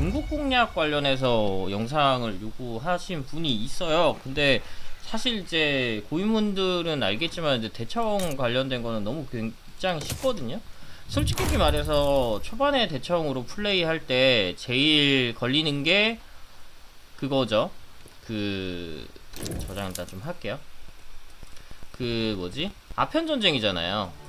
중국 공략 관련해서 영상을 요구하신 분이 있어요. 근데 사실 이제 고인분들은 알겠지만 이제 대청 관련된 거는 너무 굉장히 쉽거든요. 솔직히 말해서 초반에 대청으로 플레이할 때 제일 걸리는 게 그거죠. 그 저장 일단 좀 할게요. 그 뭐지? 아편 전쟁이잖아요.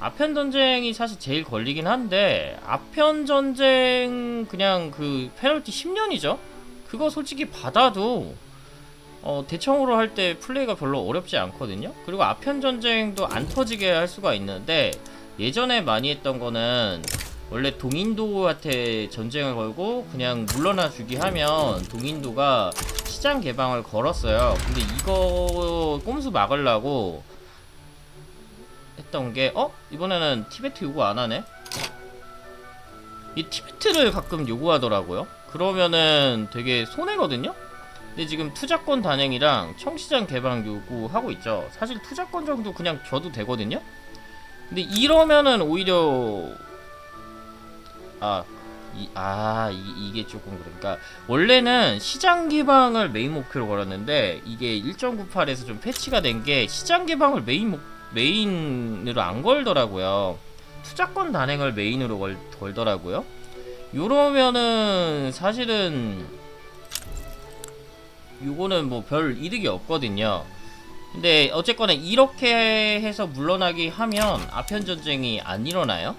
아편 전쟁이 사실 제일 걸리긴 한데 아편 전쟁 그냥 그 페널티 10년이죠. 그거 솔직히 받아도 어, 대청으로 할 때 플레이가 별로 어렵지 않거든요. 그리고 아편 전쟁도 안 터지게 할 수가 있는데 예전에 많이 했던 거는 원래 동인도한테 전쟁을 걸고 그냥 물러나 주기 하면 동인도가 시장 개방을 걸었어요. 근데 이거 꼼수 막으려고 했던 게 어? 이번에는 티베트 요구 안 하네? 이 티베트를 가끔 요구하더라고요. 그러면은 되게 손해거든요? 근데 지금 투자권 단행이랑 청시장 개방 요구하고 있죠. 사실 투자권 정도 그냥 줘도 되거든요? 근데 이러면은 오히려 아, 이, 아, 이, 이게 조금 그러니까 원래는 시장 개방을 메인 목표로 걸었는데 이게 1.98에서 좀 패치가 된 게 시장 개방을 메인 목, 메인으로 안 걸더라고요. 투자권 단행을 메인으로 걸, 걸더라고요. 요러면은 사실은 요거는 뭐 별 이득이 없거든요. 근데 어쨌거나 이렇게 해서 물러나기 하면 아편 전쟁이 안 일어나요.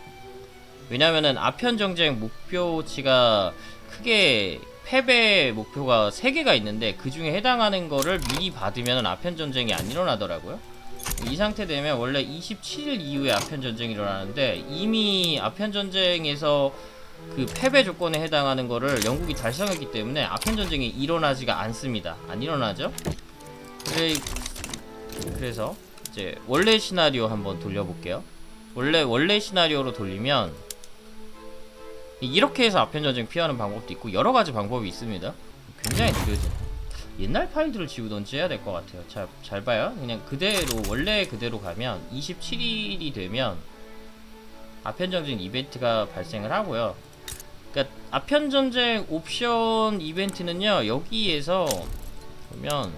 왜냐면은 아편 전쟁 목표치가 크게 패배 목표가 3개가 있는데 그 중에 해당하는 거를 미리 받으면 아편 전쟁이 안 일어나더라고요. 이 상태 되면 원래 27일 이후에 아편 전쟁이 일어나는데 이미 아편 전쟁에서 그 패배 조건에 해당하는 거를 영국이 달성했기 때문에 아편 전쟁이 일어나지가 않습니다. 안 일어나죠? 그래, 그래서 이제 원래 시나리오 한번 돌려볼게요. 원래 원래 시나리오로 돌리면 이렇게 해서 아편 전쟁 피하는 방법도 있고 여러 가지 방법이 있습니다. 굉장히 느려지네. 옛날 파일들을 지우던지 해야 될 것 같아요. 잘, 잘 봐요. 그냥 그대로, 원래 그대로 가면 27일이 되면 아편전쟁 이벤트가 발생을 하고요. 그러니까 아편전쟁 옵션 이벤트는요, 여기에서 보면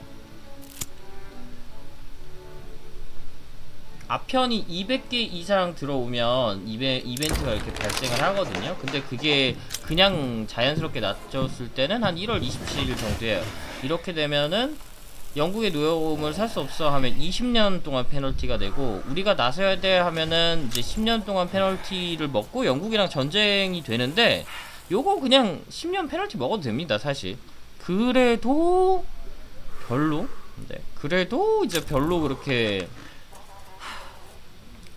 아편이 200개 이상 들어오면 이베, 이벤트가 이렇게 발생을 하거든요. 근데 그게 그냥 자연스럽게 낮췄을 때는 한 1월 27일 정도예요. 이렇게 되면은 영국의 노여움을 살 수 없어 하면 20년 동안 페널티가 되고 우리가 나서야 돼 하면은 이제 10년 동안 페널티를 먹고 영국이랑 전쟁이 되는데 요거 그냥 10년 페널티 먹어도 됩니다 사실. 그래도 별로 네 그래도 이제 별로 그렇게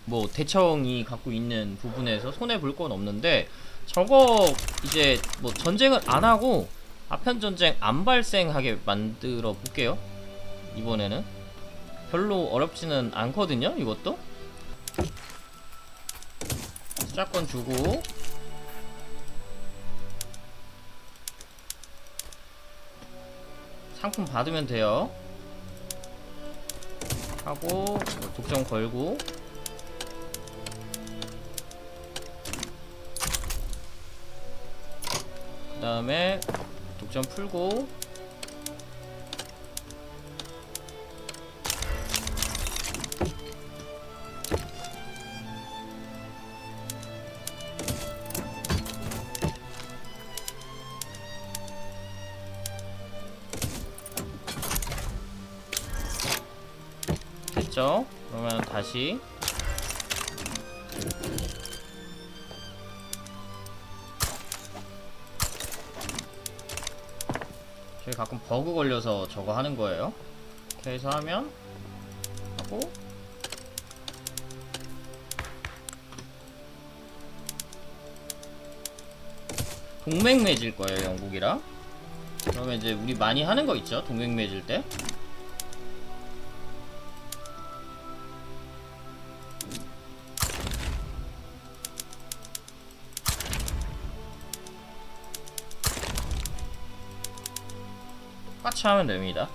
뭐 대청이 갖고 있는 부분에서 손해 볼 건 없는데 저거 이제 뭐 전쟁을 안 하고 아편 전쟁 안 발생하게 만들어 볼게요. 이번에는 별로 어렵지는 않거든요. 이것도 수자권 주고 상품 받으면 돼요. 하고 뭐 독점 걸고 그 다음에 독점 풀고 됐죠? 그러면 다시 가끔 버그 걸려서 저거 하는 거예요. 이렇게 해서 하면 하고 동맹 맺을 거예요, 영국이랑. 그러면 이제 우리 많이 하는 거 있죠, 동맹 맺을 때. 똑같이 하면 됩니다.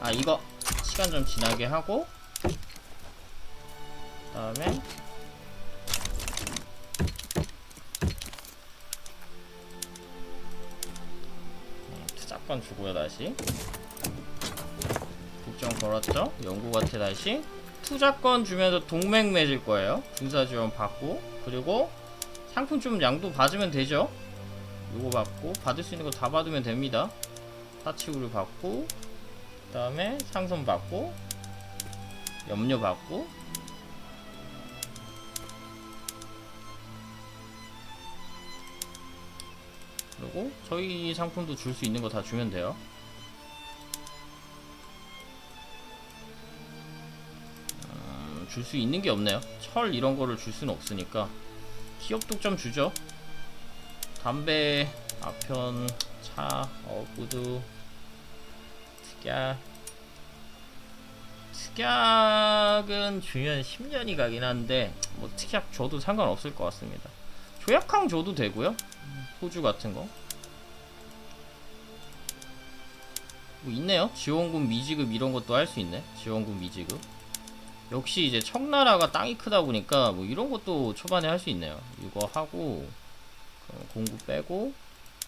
아 이거 시간 좀 지나게 하고 그다음에 음, 투자권 주고요 다시 국정 걸었죠? 영국한테 다시. 투자권 주면서 동맹 맺을 거예요. 군사 지원 받고. 그리고 상품 좀 양도 받으면 되죠? 요거 받고. 받을 수 있는 거 다 받으면 됩니다. 사치구를 받고. 그 다음에 상선 받고. 염료 받고. 그리고 저희 상품도 줄 수 있는 거 다 주면 돼요 줄 수 있는 게 없네요. 철 이런 거를 줄 수는 없으니까. 기업 독 점 주죠? 담배 아편 차 어구두 특약 특약은 주면 10년이 가긴 한데 뭐 특약 줘도 상관없을 것 같습니다. 조약항 줘도 되고요. 호주 같은 거. 뭐 있네요. 지원금 미지급 이런 것도 할 수 있네. 지원금 미지급 역시 이제 청나라가 땅이 크다 보니까 뭐 이런 것도 초반에 할 수 있네요. 이거 하고 어, 공구 빼고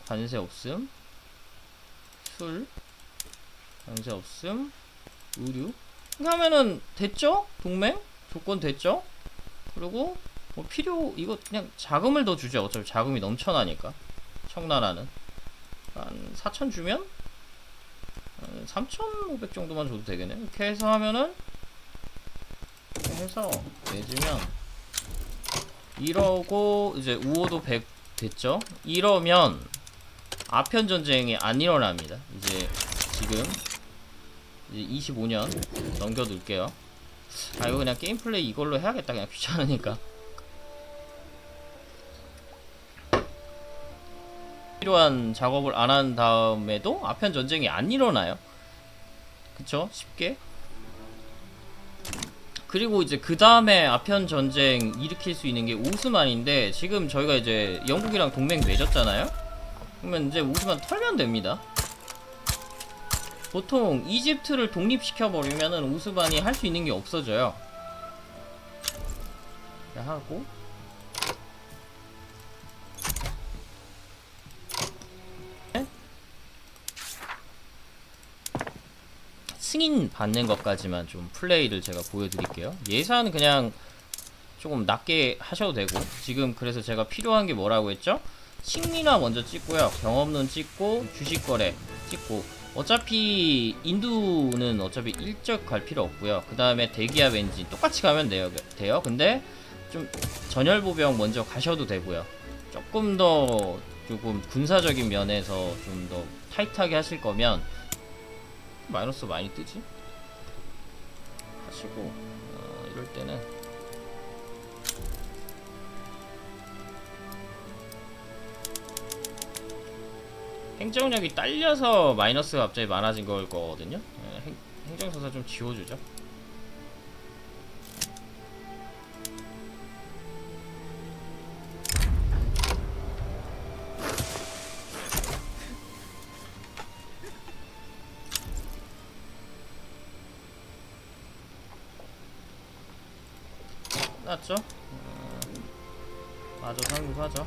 관세 없음 술 관세 없음 의류. 이렇게 하면은 됐죠? 동맹? 조건 됐죠? 그리고 뭐 필요 이거 그냥 자금을 더 주죠. 어차피 자금이 넘쳐나니까. 청나라는. 한 4천 주면? 한3,500 정도만 줘도 되겠네 이렇게 해서 하면은 해서 내주면 이러고 이제 우호도 100 됐죠? 이러면 아편 전쟁이 안 일어납니다. 이제 지금 이제 25년 넘겨둘게요. 아 이거 그냥 게임 플레이 이걸로 해야겠다. 그냥 귀찮으니까. 필요한 작업을 안 한 다음에도 아편 전쟁이 안 일어나요. 그쵸? 쉽게. 그리고 이제 그 다음에 아편 전쟁 일으킬 수 있는 게 오스만인데 지금 저희가 이제 영국이랑 동맹 맺었잖아요. 그러면 이제 오스만 털면 됩니다. 보통 이집트를 독립시켜 버리면은 오스만이 할 수 있는 게 없어져요. 하고 승인 받는 것까지만 좀 플레이를 제가 보여드릴게요. 예산 그냥 조금 낮게 하셔도 되고 지금 그래서 제가 필요한 게 뭐라고 했죠? 식민화 먼저 찍고요. 경험론 찍고 주식 거래 찍고 어차피 인두는 어차피 일적 갈 필요 없고요. 그 다음에 대기압 엔진 똑같이 가면 돼요. 돼요. 근데 좀 전열 보병 먼저 가셔도 되고요. 조금 더 조금 군사적인 면에서 좀 더 타이트하게 하실 거면 마이너스 많이 뜨지? 하시고 어, 이럴 때는 행정력이 딸려서 마이너스가 갑자기 많아진 걸 거거든요. 예, 행, 행정서사 좀 지워주죠. 끝났죠? 어, 마저 상륙하죠.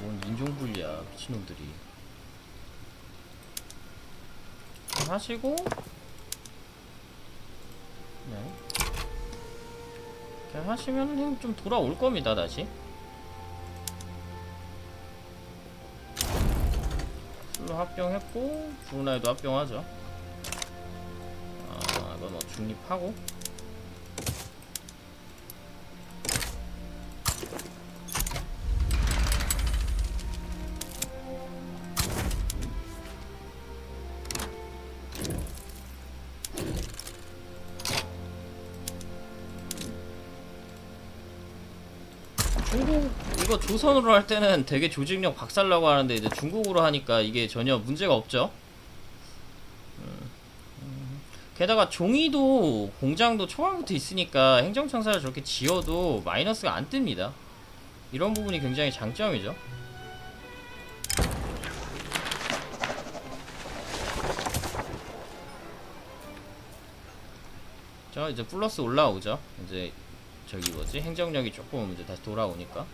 뭔 인종분리야 미친놈들이 하시고 네 하시면 형좀 돌아올 겁니다 다시 술로 합병했고 브루나이도 합병하죠. 아 이건 뭐 중립하고 중국 이거 조선으로 할 때는 되게 조직력 박살나고 하는데 이제 중국으로 하니까 이게 전혀 문제가 없죠. 음, 음. 게다가 종이도 공장도 초반부터 있으니까 행정청사를 저렇게 지어도 마이너스가 안 뜹니다. 이런 부분이 굉장히 장점이죠. 자 이제 플러스 올라오죠. 이제 저기 뭐지 행정력이 조금 이제 다시 돌아오니까.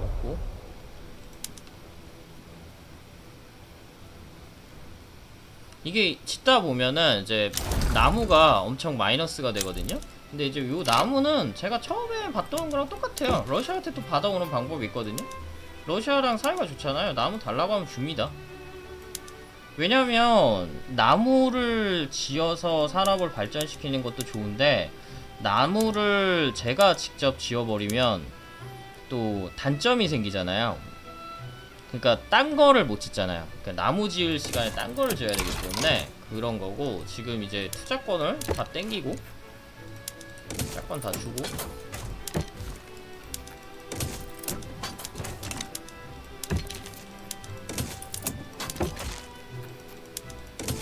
먹고 이게 짓다 보면은 이제 나무가 엄청 마이너스가 되거든요. 근데 이제 요 나무는 제가 처음에 봤던 거랑 똑같아요. 러시아한테 또 받아오는 방법이 있거든요. 러시아랑 사이가 좋잖아요. 나무 달라고 하면 줍니다. 왜냐면 나무를 지어서 산업을 발전시키는 것도 좋은데 나무를 제가 직접 지어버리면 또 단점이 생기잖아요. 그러니까 딴 거를 못 짓잖아요. 그러니까 나무 지을 시간에 딴 거를 지어야 되기 때문에 그런 거고 지금 이제 투자권을 다 땡기고 투자권 다 주고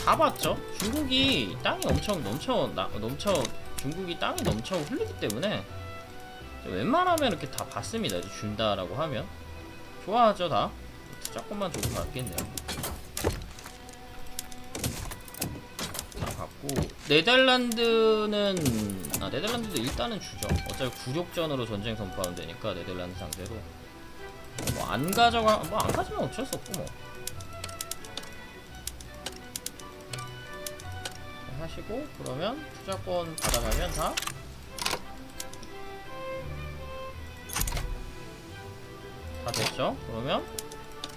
다 봤죠. 중국이 땅이 엄청 넘쳐 나, 넘쳐 중국이 땅이 넘쳐 흘리기 때문에 웬만하면 이렇게 다 봤습니다. 준다라고 하면 좋아하죠 다. 투자권만 줘도 받겠네요. 다 받고 네덜란드는 아 네덜란드도 일단은 주죠. 어차피 굴욕전으로 전쟁 선포하면 되니까 네덜란드 상대로 뭐 안 가져가 뭐 안 가지면 어쩔 수 없고 뭐. 하시고 그러면 투자권 받아가면 다 다 됐죠? 그러면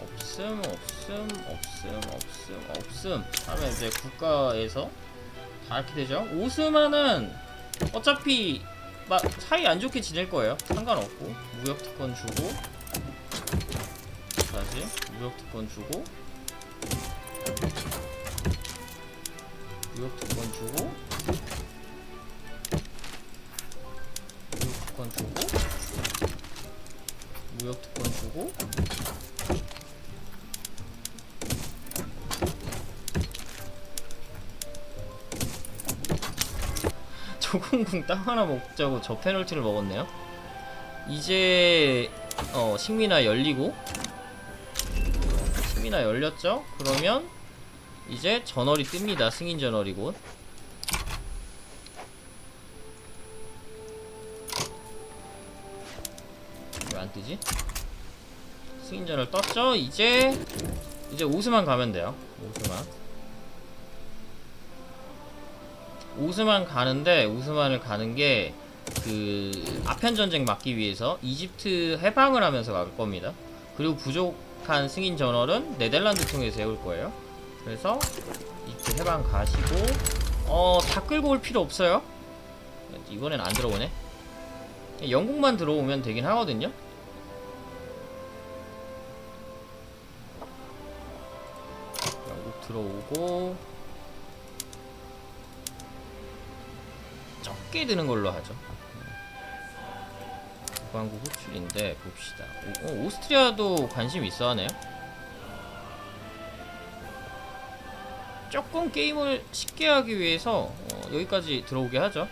없음 없음 없음 없음 없음. 하면 이제 국가에서 다 이렇게 되죠? 오스만은 어차피 막 사이 안 좋게 지낼 거예요. 상관없고. 무역 특권 주고. 다시 무역 특권 주고 무역 특권 주고 무역 특권 주고 무역 특권 주고 조공궁 땅 하나 먹자고 저 페널티를 먹었네요. 이제 어 식민화 열리고 식민화 열렸죠? 그러면 이제 전월이 뜹니다. 승인 전월이 곧. 왜 안 뜨지? 승인 전월 떴죠? 이제 이제 오스만 가면 돼요. 오스만. 오스만 가는데 오스만을 가는 게 그 아편 전쟁 막기 위해서 이집트 해방을 하면서 갈 겁니다. 그리고 부족한 승인 전월은 네덜란드 통해서 해올 거예요. 그래서 이집트 해방 가시고 어 다 끌고 올 필요 없어요. 이번엔 안 들어오네. 영국만 들어오면 되긴 하거든요. 영국 들어오고 적게 드는 걸로 하죠. 국방국 호출인데 봅시다. 오, 어, 오스트리아도 관심 있어 하네요. 조금 게임을 쉽게 하기 위해서 어, 여기까지 들어오게 하죠.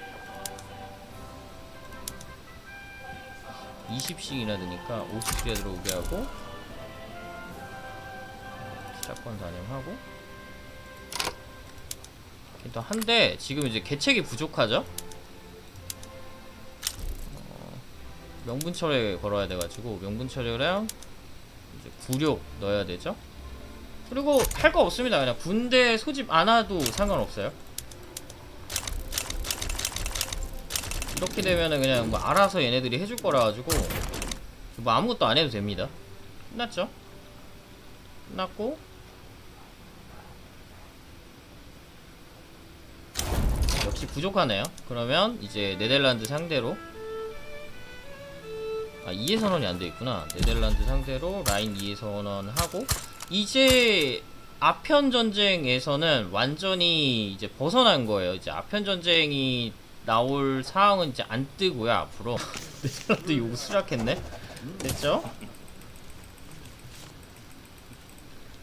20씩이나 드니까 오스트리아 들어오게 하고 투자권 단임하고 또 한데 지금 이제 계책이 부족하죠? 어, 명분철에 걸어야 돼가지고 명분철이랑 이제 구력 넣어야 되죠? 그리고 할 거 없습니다. 그냥 군대 소집 안 와도 상관없어요. 이렇게 되면은 그냥 뭐 알아서 얘네들이 해줄 거라 가지고 뭐 아무것도 안 해도 됩니다. 끝났죠? 끝났고 역시 부족하네요. 그러면 이제 네덜란드 상대로 아 2의 선언이 안 돼 있구나. 네덜란드 상대로 라인 2의 선언 하고 이제 아편 전쟁에서는 완전히 이제 벗어난 거예요. 이제 아편 전쟁이 나올 상황은 이제 안 뜨고요 앞으로 네덜란드 요거 수락했네. 됐죠?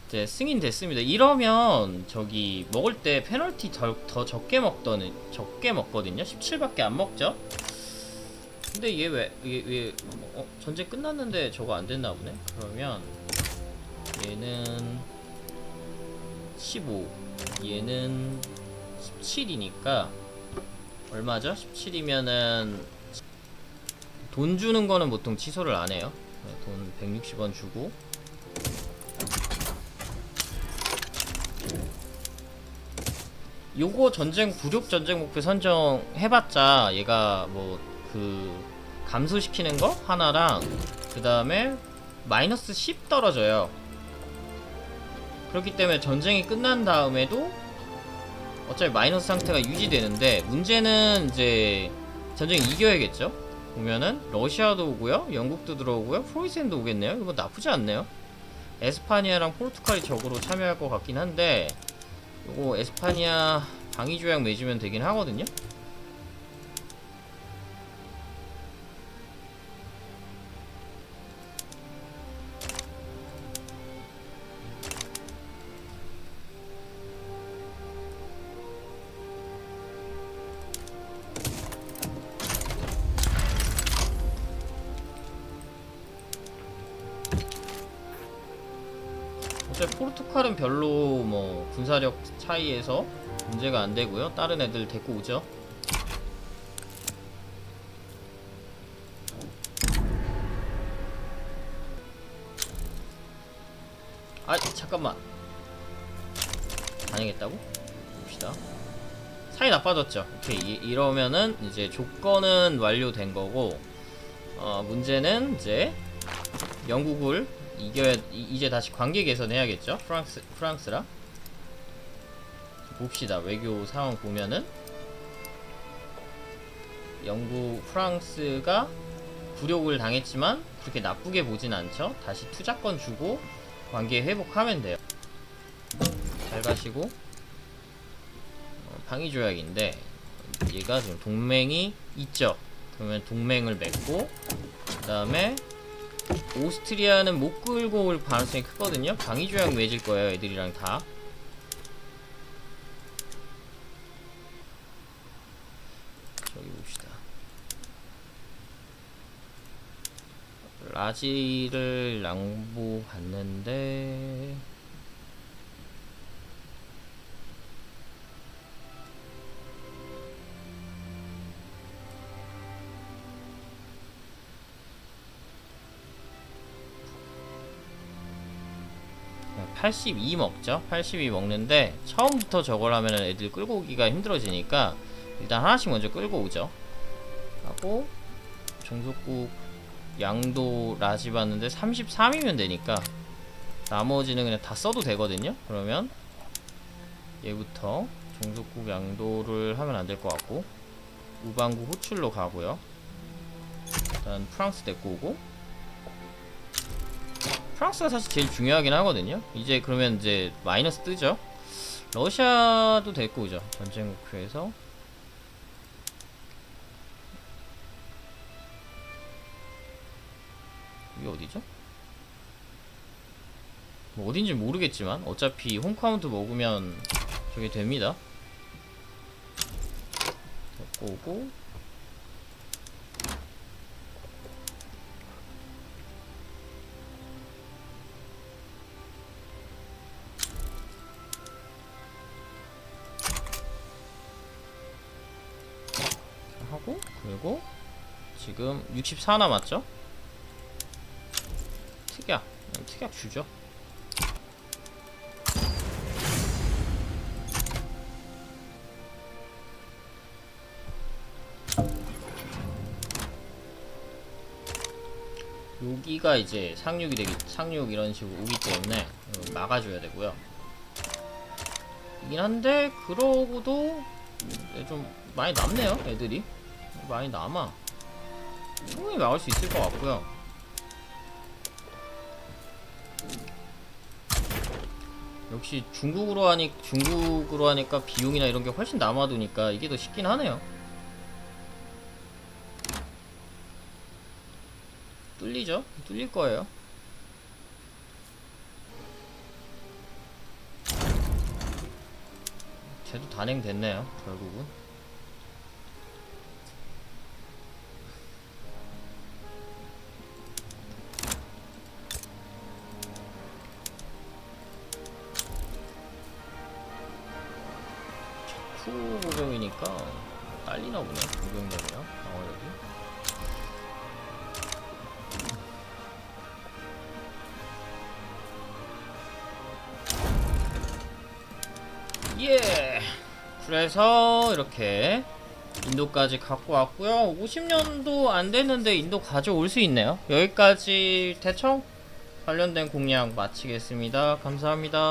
이제 승인 됐습니다. 이러면 저기 먹을 때 페널티 더, 더 적게 먹더니 적게 먹거든요. 17밖에 안 먹죠. 근데 얘 왜얘왜 어, 전쟁 끝났는데 저거 안 됐나 보네. 그러면 얘는 15, 얘는 17이니까 얼마죠? 17이면은 돈 주는 거는 보통 취소를 안 해요. 네, 돈 160원 주고 요거 전쟁 굴욕 전쟁 목표 선정 해봤자 얘가 뭐 그 감소시키는 거 하나랑 그 다음에 마이너스 10 떨어져요. 그렇기 때문에 전쟁이 끝난 다음에도 어차피 마이너스 상태가 유지되는데 문제는 이제 전쟁 이겨야겠죠. 보면은 러시아도 오고요, 영국도 들어오고요, 프로이센도 오겠네요. 이거 나쁘지 않네요. 에스파니아랑 포르투갈이 적으로 참여할 것 같긴 한데 요거 에스파니아 방위 조약 맺으면 되긴 하거든요. 어차피 포르투갈은 별로 뭐 군사력 차이에서 문제가 안 되고요. 다른 애들 데리고 오죠. 아 잠깐만 아니겠다고? 봅시다 사이 나빠졌죠 오케이 이, 이 러면은 이제 조건은 완료된 거고 어 문제는 이제 영국을 이겨야 이- 이제 다시 관계 개선해야겠죠? 프랑스 프랑스랑 봅시다. 외교 상황 보면은. 영국 프랑스가 굴욕을 당했지만 그렇게 나쁘게 보진 않죠? 다시 투자권 주고 관계 회복하면 돼요. 잘 가시고. 어, 방위 조약인데 얘가 지금 동맹이 있죠? 그러면 동맹을 맺고 그 다음에 오스트리아는 못 끌고 올 가능성이 크거든요. 방위 조약 맺을 거예요, 애들이랑 다. 저기 봅시다. 라지를 양보 받는데 82 먹죠. 82 먹는데 처음부터 저걸 하면 애들 끌고 오기가 힘들어지니까 일단 하나씩 먼저 끌고 오죠. 하고 종속국 양도 라지 봤는데 33이면 되니까 나머지는 그냥 다 써도 되거든요. 그러면 얘부터 종속국 양도를 하면 안 될 것 같고 우방국 호출로 가고요. 일단 프랑스 데리고 오고 프랑스가 사실 제일 중요하긴 하거든요. 이제 그러면 이제 마이너스 뜨죠. 러시아도 데리고 오죠. 전쟁 목표에서. 이게 어디죠? 뭐 어딘지 모르겠지만 어차피 홈카운트 먹으면 저게 됩니다. 데리고 오고 하고 그리고 지금 64 남았죠? 특약 음, 특약 주죠. 여기가 이제 상륙이 되기 상륙 이런 식으로 오기 때문에 이거 막아줘야 되고요. 이긴 한데 그러고도 음, 좀 많이 남네요 애들이 많이 남아 충분히 나올 수 있을 것 같고요 역시 중국으로 하니 중국으로 하니까 비용이나 이런 게 훨씬 남아두니까 이게 더 쉽긴 하네요. 뚫리죠? 뚫릴 거예요. 쟤도 단행됐네요, 결국은. 딸리나 보네. 보병력이랑 방어력이. 예! 그래서 이렇게 인도까지 갖고 왔고요. 50년도 안 됐는데 인도 가져올 수 있네요. 여기까지 대청 관련된 공략 마치겠습니다. 감사합니다